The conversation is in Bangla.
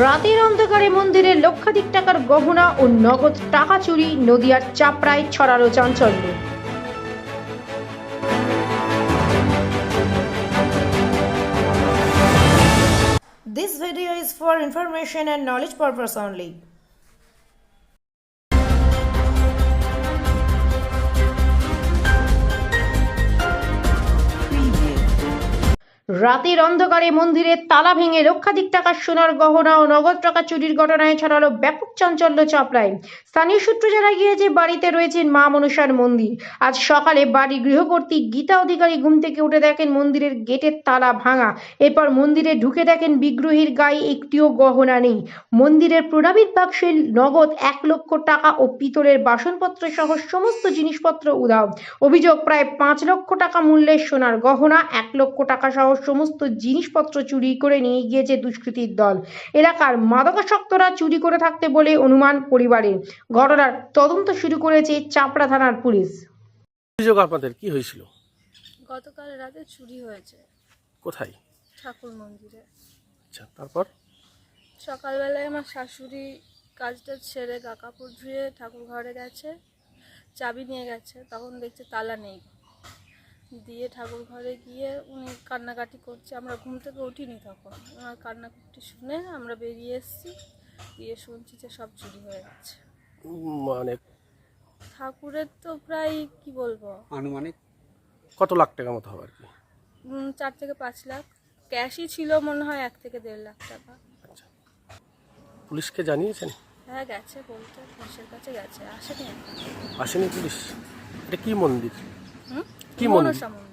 রাতের অন্ধকারে মন্দিরে লক্ষাধিক টাকার গহনা ও নগদ টাকা চুরি নদিয়ার চাপড়ায় ছড়ালো চাঞ্চল্য This video is for information and knowledge purpose only. রাতের অন্ধকারে মন্দিরের তালা ভেঙে লক্ষাধিক টাকার সোনার গহনা ও নগদ টাকা চুরির ঘটনায় ছড়ালো ব্যাপক চাঞ্চল্য চাপড়ায়। স্থানীয় সূত্র জানা গিয়েছে, বাড়িতে রয়েছেন মা মনসার মন্দির। আজ সকালে বাড়ি গৃহকর্ত্রী গীতা অধিকারী ঘুম থেকে উঠে দেখেন মন্দিরের গেটের তালা ভাঙা। এরপর মন্দিরে ঢুকে দেখেন বিগ্রহীর গায়ে একটিও গহনা নেই। মন্দিরের প্রণামীর বাক্সে নগদ এক লক্ষ টাকা ও পিতলের বাসনপত্র সহ সমস্ত জিনিসপত্র উধাও। অভিযোগ, প্রায় পাঁচ লক্ষ টাকা মূল্যের সোনার গহনা, এক লক্ষ টাকা সহ সমস্ত জিনিসপত্র চুরি করে নিয়ে গিয়েছে দুষ্কৃতীর দল। এলাকার মাদকাসক্তরা চুরি করে থাকতে বলে অনুমান পরিবারের। ঘটনার তদন্ত শুরু করেছে চাপড়া থানার পুলিশ। অভিযোগ আপনাদের কি হয়েছিল? গতকাল রাতে চুরি হয়েছে। কোথায়? ঠাকুর মন্দিরে। আচ্ছা তারপর? সকালবেলায় আমার শাশুড়ি কাজটা ছেড়ে গা কাপড় ধুয়ে ঠাকুর ঘরে গেছে চাবি নিয়ে গেছে তখন দেখছে তালা নেই। দিয়ে ঠাকুর ঘরে গিয়ে উনি কান্নাকাটি করছে। আমরা ঘুম থেকে উঠিনি তখন। ওনার কান্নাকাটি শুনে আমরা বেরিয়ে এসেছি। দিয়ে শুনছি যে সব চুরি হয়ে গেছে। মানে ঠাকুরের তো প্রায় কি বলব? আনুমানিক কত লাখ টাকা মতো হবে আর কি? চার থেকে পাঁচ লাখ। ক্যাশই ছিল মনে হয় এক থেকে দেড় লাখ টাকা। আচ্ছা। পুলিশকে জানিয়েছেন? হ্যাঁ গেছে বলতে। পুলিশের কাছে গেছে। আসেনি আসেনি পুলিশ? এটা কি মন্দির? কি মন্দির? মনসা মন্দির